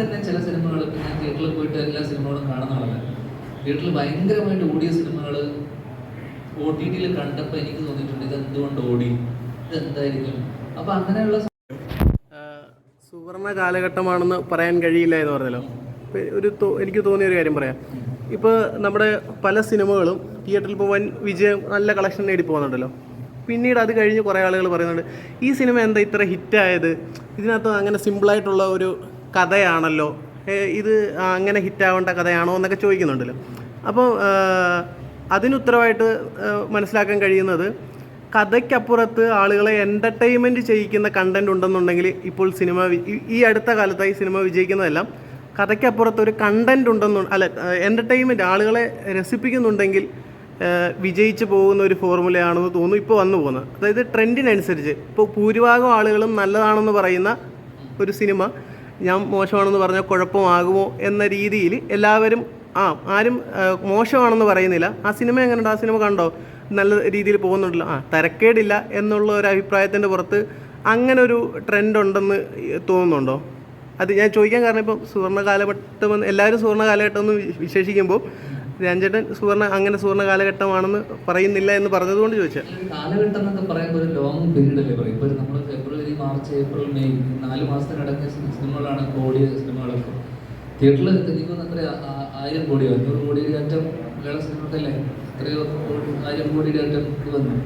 തന്നെ ചില സിനിമകൾ ഞാൻ തിയേറ്ററിൽ പോയിട്ട് എല്ലാ സിനിമകളും കാണുന്ന ആളല്ല. തിയേറ്ററിൽ ഭയങ്കരമായിട്ട് ഓടിയ സിനിമകൾ ഒ ടി ടിയിൽ കണ്ടപ്പോൾ എനിക്ക് തോന്നിയിട്ടുണ്ട് ഇത് എന്തുകൊണ്ട് ഓടി? ഇത് എന്തായിരിക്കും അപ്പൊ അങ്ങനെയുള്ള സുവർണ കാലഘട്ടമാണെന്ന് പറയാൻ കഴിയില്ല എന്ന് പറഞ്ഞല്ലോ. ഒരു എനിക്ക് തോന്നിയ ഒരു കാര്യം പറയാം. ഇപ്പോൾ നമ്മുടെ പല സിനിമകളും തിയേറ്ററിൽ ഇപ്പോൾ വൻ വിജയം നല്ല കളക്ഷൻ നേടി പോകുന്നുണ്ടല്ലോ. പിന്നീട് അത് കഴിഞ്ഞ് കുറേ ആളുകൾ പറയുന്നുണ്ട് ഈ സിനിമ എന്താ ഇത്ര ഹിറ്റായത് ഇതിനകത്ത് അങ്ങനെ സിമ്പിളായിട്ടുള്ള ഒരു കഥയാണല്ലോ. ഇത് അങ്ങനെ ഹിറ്റാവേണ്ട കഥയാണോ എന്നൊക്കെ ചോദിക്കുന്നുണ്ടല്ലോ. അപ്പോൾ അതിനുത്തരവായിട്ട് മനസ്സിലാക്കാൻ കഴിയുന്നത് കഥയ്ക്കപ്പുറത്ത് ആളുകളെ എന്റർടൈൻമെന്റ് ചെയ്യിക്കുന്ന കണ്ടന്റ് ഉണ്ടെന്നുണ്ടെങ്കിൽ ഇപ്പോൾ സിനിമ ഈ- അടുത്ത കാലത്തായി സിനിമ വിജയിക്കുന്നതെല്ലാം കഥയ്ക്കപ്പുറത്ത് ഒരു കണ്ടന്റ് ഉണ്ടെന്നു അല്ല എന്റർടൈൻമെന്റ് ആളുകളെ രസിപ്പിക്കുന്നുണ്ടെങ്കിൽ വിജയിച്ചു പോകുന്ന ഒരു ഫോർമുലയാണെന്ന് തോന്നുന്നു ഇപ്പോൾ വന്നു പോകുന്നത്. അതായത് ട്രെൻഡിനനുസരിച്ച് ഇപ്പോൾ ഭൂരിഭാഗം ആളുകളും നല്ലതാണെന്ന് പറയുന്ന ഒരു സിനിമ ഞാൻ മോശമാണെന്ന് പറഞ്ഞാൽ കുഴപ്പമാകുമോ എന്ന രീതിയിൽ എല്ലാവരും ആ ആരും മോശമാണെന്ന് പറയുന്നില്ല. ആ സിനിമ എങ്ങനെയുണ്ട്? ആ സിനിമ കണ്ടോ? നല്ല രീതിയിൽ പോകുന്നുണ്ടല്ലോ. ആ തരക്കേടില്ല എന്നുള്ള ഒരു അഭിപ്രായത്തിന്റെ പുറത്ത് അങ്ങനെ ഒരു ട്രെൻഡ് ഉണ്ടെന്ന് തോന്നുന്നുണ്ടോ? അത് ഞാൻ ചോദിക്കാൻ കാരണം ഇപ്പം സുവർണ കാലഘട്ടം എല്ലാവരും സുവർണ കാലഘട്ടം എന്ന് വിശേഷിക്കുമ്പോൾ രാജേട്ടൻ സുവർണ അങ്ങനെ സുവർണ കാലഘട്ടമാണെന്ന് പറയുന്നില്ല എന്ന് പറഞ്ഞതുകൊണ്ട് ചോദിച്ചാൽ കാലഘട്ടം എന്നൊക്കെ പറയുമ്പോൾ ഒരു ലോങ് പീരീഡ് അല്ലേ പറയും ഇപ്പോൾ നമ്മൾ ഫെബ്രുവരി മാർച്ച് ഏപ്രിൽ മെയ് നാല് മാസത്തിനിടയ്ക്ക് സി- സിനിമകളാണ് ഓടിയ സിനിമകളൊക്കെ. തിയേറ്ററിൽ എനിക്ക് അത്ര ആയിരം കോടിയോ അഞ്ഞൂറ് കോടിയുടെ ഏറ്റവും മലയാള സിനിമക്കല്ലേ? കോടി- ആയിരം കോടിയുടെ ഏറ്റവും വന്നു.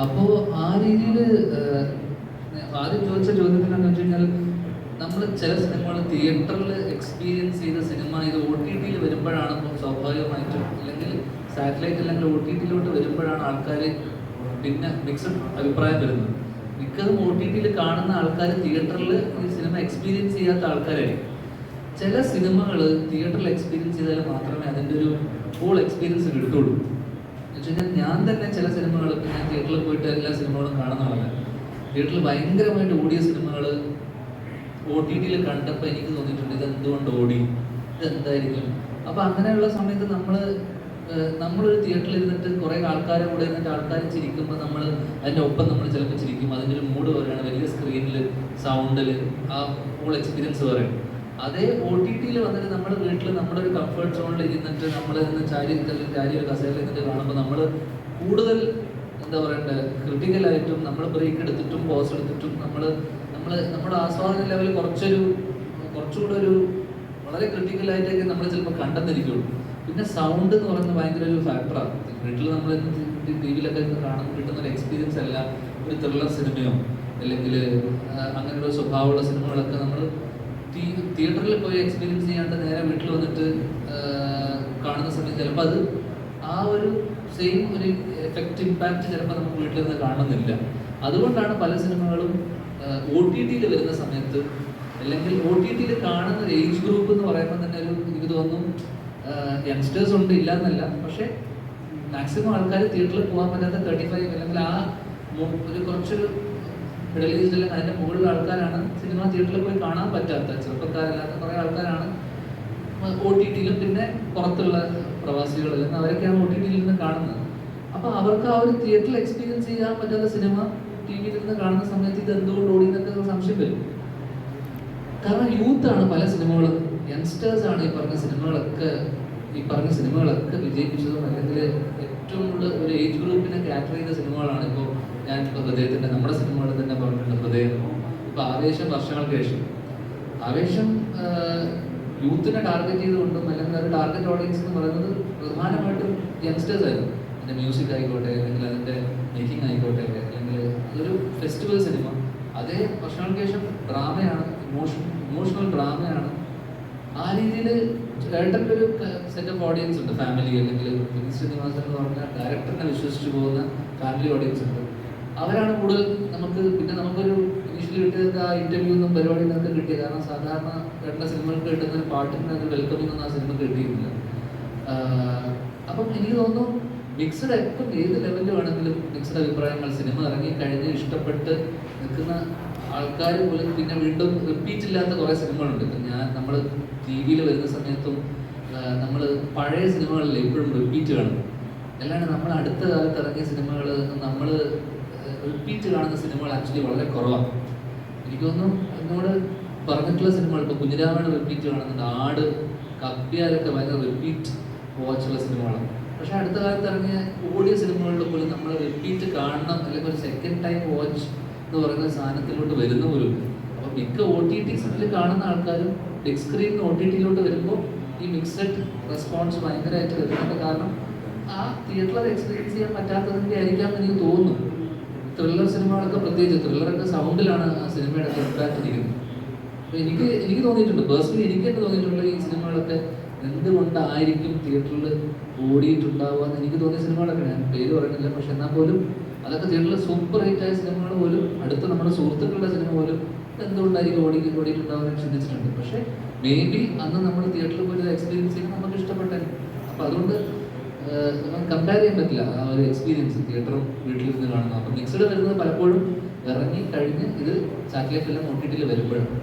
അപ്പോൾ ആ രീതിയിൽ ആദ്യം ചോദിച്ച ചോദ്യത്തിനെന്ന് വെച്ച് കഴിഞ്ഞാൽ നമ്മൾ ചില സിനിമകൾ തിയേറ്ററിൽ എക്സ്പീരിയൻസ് ചെയ്ത സിനിമ ഇത് ഒ ടി ടിയിൽ വരുമ്പോഴാണ് ഇപ്പോൾ സ്വാഭാവികമായിട്ടും. അല്ലെങ്കിൽ സാറ്റലൈറ്റ് അല്ലെങ്കിൽ ഒ ടി ടിയിലോട്ട് വരുമ്പോഴാണ് ആൾക്കാർ പിന്നെ മിക്സഡ് അഭിപ്രായം വരുന്നത്. മിക്കതും ഒ ടി ടിയിൽ കാണുന്ന ആൾക്കാർ തിയേറ്ററിൽ ഈ സിനിമ എക്സ്പീരിയൻസ് ചെയ്യാത്ത ആൾക്കാരായിരിക്കും. ചില സിനിമകൾ തിയേറ്ററിൽ എക്സ്പീരിയൻസ് ചെയ്താൽ മാത്രമേ അതിന്റെ ഒരു ഫുൾ എക്സ്പീരിയൻസ് കിട്ടുള്ളൂ എന്ന് വെച്ച് കഴിഞ്ഞാൽ ഞാൻ തന്നെ ചില സിനിമകൾ ഞാൻ തിയേറ്ററിൽ പോയിട്ട് എല്ലാ സിനിമകളും കാണുന്ന ആളല്ല. തിയേറ്ററിൽ ഭയങ്കരമായിട്ട് ഓടിയ സിനിമകൾ ഒ ടി ടിയിൽ കണ്ടപ്പോൾ എനിക്ക് തോന്നിയിട്ടുണ്ട് ഇത് എന്തുകൊണ്ട് ഓടി? ഇതെന്തായിരിക്കും? അപ്പോൾ അങ്ങനെയുള്ള സമയത്ത് നമ്മൾ നമ്മളൊരു തിയേറ്ററിൽ ഇരുന്നിട്ട് കുറേ ആൾക്കാരെ കൂടെ ഇരുന്നിട്ട് ആൾക്കാർ ചിരിക്കുമ്പോൾ നമ്മൾ അതിന്റെ ഒപ്പം നമ്മൾ ചിലപ്പോൾ ചിരിക്കും. അതിന്റെ ഒരു മൂഡ് പറയുകയാണ് വലിയ സ്ക്രീനിൽ സൗണ്ടിൽ ആ ഫുൾ എക്സ്പീരിയൻസ് പറയും അതേ ഒ ടി ടിയിൽ വന്നിട്ട് നമ്മൾ വീട്ടിൽ നമ്മുടെ ഒരു കംഫർട്ട് സോണിൽ ഇരുന്നിട്ട് നമ്മൾ ഇന്ന് ചാരി ചാരി ഒരു കസേരയിൽ ഇരുന്നിട്ട് കാണുമ്പോൾ നമ്മൾ കൂടുതൽ എന്താ പറയണ്ടേ ക്രിട്ടിക്കലായിട്ടും നമ്മൾ ബ്രേക്ക് എടുത്തിട്ടും പോസ് എടുത്തിട്ടും നമ്മൾ നമ്മൾ നമ്മുടെ ആസ്വാദന ലെവൽ കുറച്ചൊരു കുറച്ചുകൂടെ ഒരു വളരെ ക്രിട്ടിക്കലായിട്ടൊക്കെ നമ്മൾ ചിലപ്പോൾ കണ്ടെന്നിരിക്കുള്ളൂ. പിന്നെ സൗണ്ട് എന്ന് പറയുന്നത് ഭയങ്കര ഒരു ഫാക്ടറാണ് വീട്ടിൽ നമ്മൾ ടി വിയിലൊക്കെ കാണുന്ന കിട്ടുന്ന ഒരു എക്സ്പീരിയൻസ് അല്ല ഒരു ത്രില്ലർ സിനിമയോ അല്ലെങ്കിൽ അങ്ങനെയുള്ള സ്വഭാവമുള്ള സിനിമകളൊക്കെ നമ്മൾ തിയേറ്ററിൽ പോയി എക്സ്പീരിയൻസ് ചെയ്യാണ്ട് നേരെ വീട്ടിൽ വന്നിട്ട് കാണുന്ന സമയത്ത് ചിലപ്പോൾ അത് ആ ഒരു സെയിം ഒരു എഫക്റ്റ് ഇമ്പാക്റ്റ് ചിലപ്പോൾ നമുക്ക് വീട്ടിൽ നിന്ന് കാണുന്നില്ല. അതുകൊണ്ടാണ് പല സിനിമകളും ഒ ടി ടിയിൽ വരുന്ന സമയത്ത് അല്ലെങ്കിൽ ഒ ടി ടിയിൽ കാണുന്ന ഒരു ഏജ് ഗ്രൂപ്പ് എന്ന് പറയുമ്പോൾ തന്നെ ഒരു എനിക്ക് തോന്നുന്നു യങ്സ്റ്റേഴ്സ് ഉണ്ട് ഇല്ല എന്നല്ല പക്ഷേ മാക്സിമം ആൾക്കാർ തിയേറ്ററിൽ പോകാൻ പറ്റാത്ത തേർട്ടി ഫൈവ് അല്ലെങ്കിൽ ആ ഒരു കുറച്ചൊരു മിഡിൽ ഏജ് അല്ലെങ്കിൽ അതിന്റെ മുകളിലുള്ള ആൾക്കാരാണ് സിനിമ തിയേറ്ററിൽ പോയി കാണാൻ പറ്റാത്ത. ചെറുപ്പക്കാരല്ലാത്ത കുറേ ആൾക്കാരാണ് ഒ ടി ടിയിലും പിന്നെ പുറത്തുള്ള പ്രവാസികൾ അല്ലെങ്കിൽ അവരൊക്കെയാണ് ഒ ടി ടിയിൽ നിന്ന് കാണുന്നത്. അപ്പോൾ അവർക്ക് ആ ഒരു തിയേറ്ററിൽ എക്സ്പീരിയൻസ് ചെയ്യാൻ പറ്റാത്ത സിനിമ ടി കാണുന്ന സമയത്ത് ഇത് എന്തുകൊണ്ട് ഓടി എന്നൊക്കെ സംശയം വരും. കാരണം യൂത്ത് ആണ് പല സിനിമകളും. യങ്സ്റ്റേഴ്സ് ആണ് ഈ പറഞ്ഞ സിനിമകളൊക്കെ ഈ പറഞ്ഞ സിനിമകളൊക്കെ വിജയിപ്പിച്ചതും അല്ലെങ്കിൽ ഏറ്റവും കൂടുതൽ ഒരു ഏജ് ഗ്രൂപ്പിനെ ക്യാറ്റർ ചെയ്ത സിനിമകളാണ് ഇപ്പോൾ ഞാൻ ഇപ്പോൾ ഹൃദയത്തിന്റെ നമ്മുടെ സിനിമകൾ തന്നെ പറഞ്ഞിട്ടുണ്ട് ഹൃദയം. ഇപ്പോൾ ആവേശം വർഷങ്ങൾക്ക് ശേഷം. ആവേശം യൂത്തിനെ ടാർഗറ്റ് ചെയ്തുകൊണ്ടും അല്ലെങ്കിൽ ഒരു ടാർഗറ്റ് ഓഡിയൻസ് എന്ന് പറയുന്നത് പ്രധാനമായിട്ടും യങ്സ്റ്റേഴ്സ് ആയിരുന്നു അതിന്റെ മ്യൂസിക് ആയിക്കോട്ടെ അല്ലെങ്കിൽ അതിന്റെ മേക്കിംഗ് ആയിക്കോട്ടെ അല്ലെങ്കിൽ അതൊരു ഫെസ്റ്റിവൽ സിനിമ അതേ വർഷങ്ങൾക്ക് ശേഷം ഡ്രാമയാണ് ഇമോഷൻ ഇമോഷണൽ ഡ്രാമയാണ്. ആ രീതിയിൽ ഏട്ടന്റെ ഒരു സെറ്റ് ഓഫ് ഓഡിയൻസ് ഉണ്ട് ഫാമിലി അല്ലെങ്കിൽ ശ്രീനിവാസൻ എന്ന് പറഞ്ഞാൽ ഡയറക്ടറിനെ വിശ്വസിച്ച് പോകുന്ന ഫാമിലി ഓഡിയൻസ് ഉണ്ട്. അവരാണ് കൂടുതൽ നമുക്ക് പിന്നെ നമുക്കൊരു ഇനീഷ്യലി കിട്ടിയത് ആ ഇന്റർവ്യൂ ഒന്നും പരിപാടി നമുക്ക് കിട്ടിയത്. കാരണം സാധാരണ ഏട്ടന്റെ സിനിമകൾക്ക് കിട്ടുന്ന ഒരു പാട്ടിന് അത് വെൽക്കമിംഗ് ഒന്നും ആ സിനിമ കിട്ടിയിരുന്നില്ല അപ്പം എനിക്ക് തോന്നുന്നു മിക്സഡ് എപ്പം ഏത് ലെവലിൽ വേണമെങ്കിലും മിക്സഡ് അഭിപ്രായങ്ങൾ സിനിമ ഇറങ്ങി കഴിഞ്ഞ് ഇഷ്ടപ്പെട്ട് നിൽക്കുന്ന ആൾക്കാർ പോലും പിന്നെ വീണ്ടും റിപ്പീറ്റ് ഇല്ലാത്ത കുറേ സിനിമകളുണ്ട്. ഇപ്പം ഞാൻ നമ്മൾ ടി വിയിൽ വരുന്ന സമയത്തും നമ്മൾ പഴയ സിനിമകളിൽ ഇപ്പോഴും റിപ്പീറ്റ് കാണും. അല്ലാണ്ട് നമ്മൾ അടുത്ത കാലത്ത് ഇറങ്ങിയ സിനിമകൾ നമ്മൾ റിപ്പീറ്റ് കാണുന്ന സിനിമകൾ ആക്ച്വലി വളരെ കുറവാണ്. എനിക്കൊന്നും എന്നോട് പറഞ്ഞിട്ടുള്ള സിനിമകൾ ഇപ്പോൾ കുഞ്ഞിരാമയുടെ റിപ്പീറ്റ് കാണുന്നുണ്ട്. ആട് കപ്പിയാലൊക്കെ ഭയങ്കര റിപ്പീറ്റ് വാച്ചുള്ള സിനിമകളാണ്. പക്ഷേ അടുത്ത കാലത്ത് ഇറങ്ങിയ ഓടിയ സിനിമകളിൽ പോലും നമ്മൾ റിപ്പീറ്റ് കാണണം. അല്ലെങ്കിൽ ഒരു സെക്കൻഡ് ടൈം വാച്ച് എന്ന് പറയുന്ന സാധനത്തിലോട്ട് വരുന്ന പോലും അപ്പൊ മിക്ക ഒ ടി ടി സെറ്റിൽ കാണുന്ന ആൾക്കാരും ബിഗ് സ്ക്രീനിൽ ഒ ടി ടിയിലോട്ട് വരുമ്പോൾ ഈ മിക്സഡ് റെസ്പോൺസ് ഭയങ്കരമായിട്ട് വരുന്നുണ്ട്. കാരണം ആ തിയേറ്ററിൽ എക്സ്പീരിയൻസ് ചെയ്യാൻ പറ്റാത്തതിന്റെ ആയിരിക്കാം എന്ന് എനിക്ക് തോന്നുന്നു. ത്രില്ലർ സിനിമകളൊക്കെ പ്രത്യേകിച്ച് ത്രില്ലറൊക്കെ സൗണ്ടിലാണ് ആ സിനിമയുടെ ഇമ്പാക്ട് ഇരിക്കുന്നത്. അപ്പോൾ എനിക്ക് എനിക്ക് തോന്നിയിട്ടുണ്ട് പേഴ്സണലി എനിക്ക് തന്നെ തോന്നിയിട്ടുള്ള ഈ സിനിമകളൊക്കെ എന്തുകൊണ്ടായിരിക്കും തിയേറ്ററിൽ ഓടിയിട്ടുണ്ടാവുക എന്ന് എനിക്ക് തോന്നിയ സിനിമകളൊക്കെ ഞാൻ പേര് പറയുന്നില്ല പക്ഷെ എന്നാൽ പോലും അതൊക്കെ തിയേറ്ററിൽ സൂപ്പർ ഹിറ്റ് ആയ സിനിമകൾ പോലും അടുത്ത നമ്മുടെ സുഹൃത്തുക്കളുടെ സിനിമ പോലും എന്തുകൊണ്ടായിരിക്കും ഓടി ഓടിയിട്ടുണ്ടാവുന്ന ചിന്തിച്ചിട്ടുണ്ട്. പക്ഷേ മേ ബി അന്ന് നമ്മൾ തിയേറ്ററിൽ പോയി എക്സ്പീരിയൻസ് ചെയ്യുമ്പോൾ നമുക്ക് ഇഷ്ടപ്പെട്ടത് അപ്പോൾ അതുകൊണ്ട് കമ്പയർ ചെയ്യാൻ പറ്റില്ല ആ ഒരു എക്സ്പീരിയൻസ് തിയേറ്ററും വീട്ടിലിരുന്ന് കാണുന്നത്. അപ്പം മിക്സഡ് വരുന്നത് പലപ്പോഴും ഇറങ്ങി കഴിഞ്ഞ് ഇത് സാറ്റലൈറ്റ് എല്ലാം ഒ വരുമ്പോഴാണ്